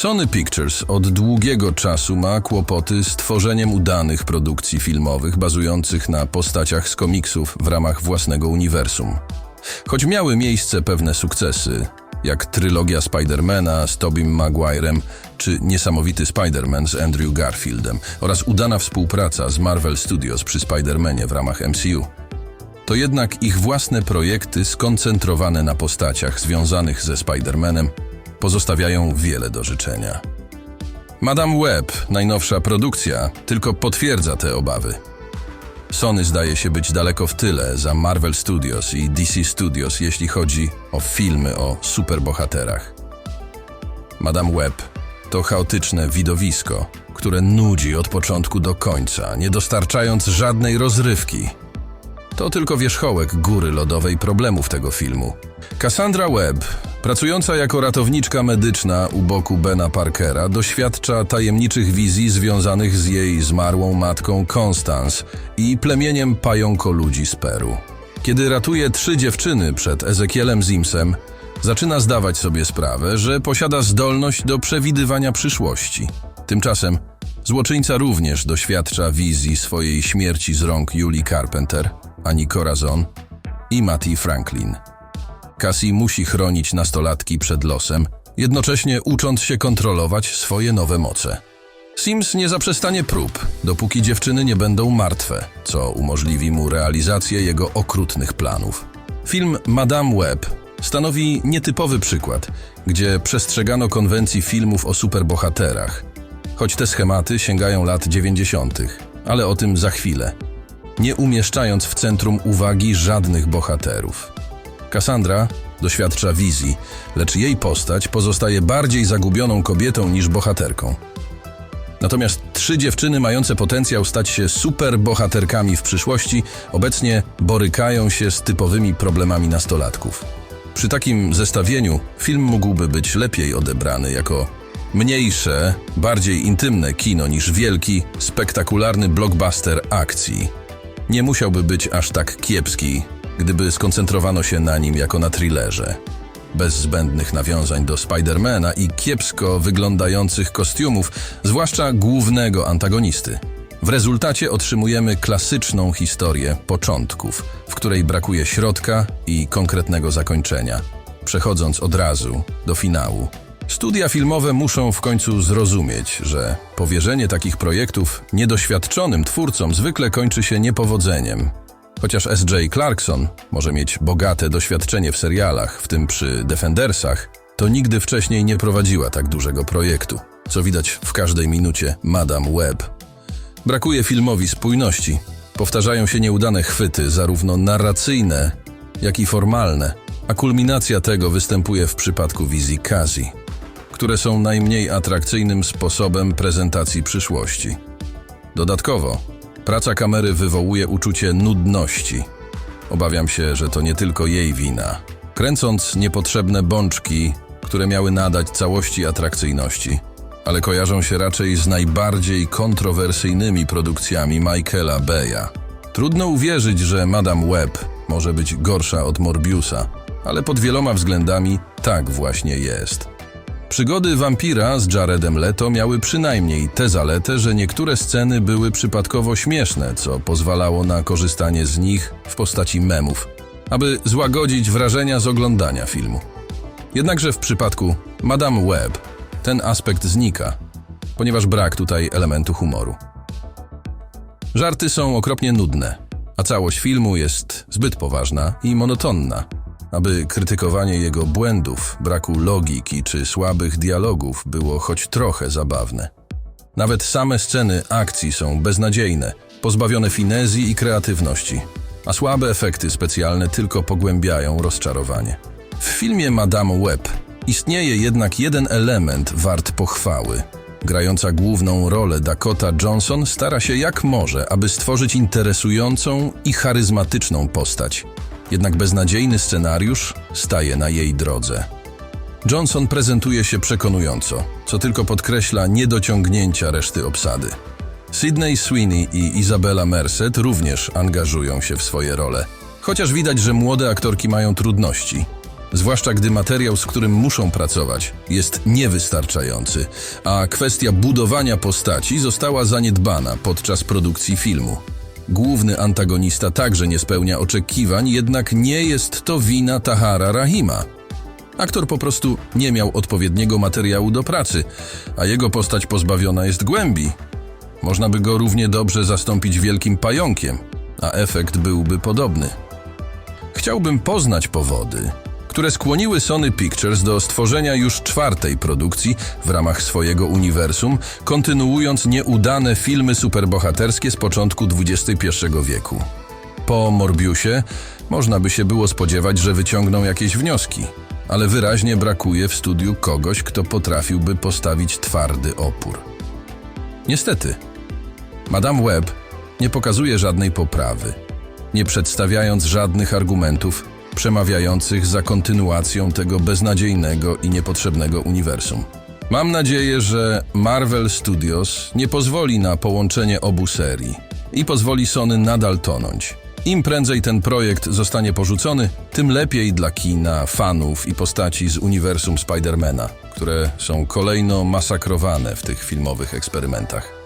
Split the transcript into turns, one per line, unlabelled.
Sony Pictures od długiego czasu ma kłopoty z tworzeniem udanych produkcji filmowych bazujących na postaciach z komiksów w ramach własnego uniwersum. Choć miały miejsce pewne sukcesy, jak trylogia Spidermana z Tobim Maguirem czy niesamowity Spider-Man z Andrew Garfieldem oraz udana współpraca z Marvel Studios przy Spider-Manie w ramach MCU, to jednak ich własne projekty skoncentrowane na postaciach związanych ze Spider-Manem pozostawiają wiele do życzenia. Madame Web, najnowsza produkcja, tylko potwierdza te obawy. Sony zdaje się być daleko w tyle za Marvel Studios i DC Studios, jeśli chodzi o filmy o superbohaterach. Madame Web to chaotyczne widowisko, które nudzi od początku do końca, nie dostarczając żadnej rozrywki. To tylko wierzchołek góry lodowej problemów tego filmu. Cassandra Webb, pracująca jako ratowniczka medyczna u boku Bena Parkera, doświadcza tajemniczych wizji związanych z jej zmarłą matką Constance i plemieniem pająkoludzi z Peru. Kiedy ratuje trzy dziewczyny przed Ezekielem Zimsem, zaczyna zdawać sobie sprawę, że posiada zdolność do przewidywania przyszłości. Tymczasem złoczyńca również doświadcza wizji swojej śmierci z rąk Julie Carpenter, Ani Corazon i Matty Franklin. Cassie musi chronić nastolatki przed losem, jednocześnie ucząc się kontrolować swoje nowe moce. Sims nie zaprzestanie prób, dopóki dziewczyny nie będą martwe, co umożliwi mu realizację jego okrutnych planów. Film Madame Web stanowi nietypowy przykład, gdzie przestrzegano konwencji filmów o superbohaterach, choć te schematy sięgają lat 90., ale o tym za chwilę, nie umieszczając w centrum uwagi żadnych bohaterów. Cassandra doświadcza wizji, lecz jej postać pozostaje bardziej zagubioną kobietą niż bohaterką. Natomiast trzy dziewczyny mające potencjał stać się superbohaterkami w przyszłości obecnie borykają się z typowymi problemami nastolatków. Przy takim zestawieniu film mógłby być lepiej odebrany jako mniejsze, bardziej intymne kino niż wielki, spektakularny blockbuster akcji. Nie musiałby być aż tak kiepski, gdyby skoncentrowano się na nim jako na thrillerze. Bez zbędnych nawiązań do Spidermana i kiepsko wyglądających kostiumów, zwłaszcza głównego antagonisty. W rezultacie otrzymujemy klasyczną historię początków, w której brakuje środka i konkretnego zakończenia, przechodząc od razu do finału. Studia filmowe muszą w końcu zrozumieć, że powierzenie takich projektów niedoświadczonym twórcom zwykle kończy się niepowodzeniem. Chociaż S.J. Clarkson może mieć bogate doświadczenie w serialach, w tym przy Defendersach, to nigdy wcześniej nie prowadziła tak dużego projektu, co widać w każdej minucie Madame Web. Brakuje filmowi spójności. Powtarzają się nieudane chwyty, zarówno narracyjne, jak i formalne, a kulminacja tego występuje w przypadku wizji Kazi, które są najmniej atrakcyjnym sposobem prezentacji przyszłości. Dodatkowo, praca kamery wywołuje uczucie nudności. Obawiam się, że to nie tylko jej wina. Kręcąc niepotrzebne bączki, które miały nadać całości atrakcyjności, ale kojarzą się raczej z najbardziej kontrowersyjnymi produkcjami Michaela Beya. Trudno uwierzyć, że Madame Web może być gorsza od Morbiusa, ale pod wieloma względami tak właśnie jest. Przygody wampira z Jaredem Leto miały przynajmniej tę zaletę, że niektóre sceny były przypadkowo śmieszne, co pozwalało na korzystanie z nich w postaci memów, aby złagodzić wrażenia z oglądania filmu. Jednakże w przypadku Madame Web ten aspekt znika, ponieważ brak tutaj elementu humoru. Żarty są okropnie nudne, a całość filmu jest zbyt poważna i monotonna, aby krytykowanie jego błędów, braku logiki czy słabych dialogów było choć trochę zabawne. Nawet same sceny akcji są beznadziejne, pozbawione finezji i kreatywności, a słabe efekty specjalne tylko pogłębiają rozczarowanie. W filmie Madame Web istnieje jednak jeden element wart pochwały. Grająca główną rolę Dakota Johnson stara się jak może, aby stworzyć interesującą i charyzmatyczną postać. Jednak beznadziejny scenariusz staje na jej drodze. Johnson prezentuje się przekonująco, co tylko podkreśla niedociągnięcia reszty obsady. Sydney Sweeney i Isabella Merced również angażują się w swoje role, chociaż widać, że młode aktorki mają trudności. zwłaszcza gdy materiał, z którym muszą pracować, jest niewystarczający, a kwestia budowania postaci została zaniedbana podczas produkcji filmu. Główny antagonista także nie spełnia oczekiwań, jednak nie jest to wina Tahara Rahima. Aktor po prostu nie miał odpowiedniego materiału do pracy, a jego postać pozbawiona jest głębi. Można by go równie dobrze zastąpić wielkim pająkiem, a efekt byłby podobny. Chciałbym poznać powody, które skłoniły Sony Pictures do stworzenia już czwartej produkcji w ramach swojego uniwersum, kontynuując nieudane filmy superbohaterskie z początku XXI wieku. Po Morbiusie można by się było spodziewać, że wyciągną jakieś wnioski, ale wyraźnie brakuje w studiu kogoś, kto potrafiłby postawić twardy opór. Niestety, Madame Web nie pokazuje żadnej poprawy, nie przedstawiając żadnych argumentów przemawiających za kontynuacją tego beznadziejnego i niepotrzebnego uniwersum. Mam nadzieję, że Marvel Studios nie pozwoli na połączenie obu serii i pozwoli Sony nadal tonąć. Im prędzej ten projekt zostanie porzucony, tym lepiej dla kina, fanów i postaci z uniwersum Spidermana, które są kolejno masakrowane w tych filmowych eksperymentach.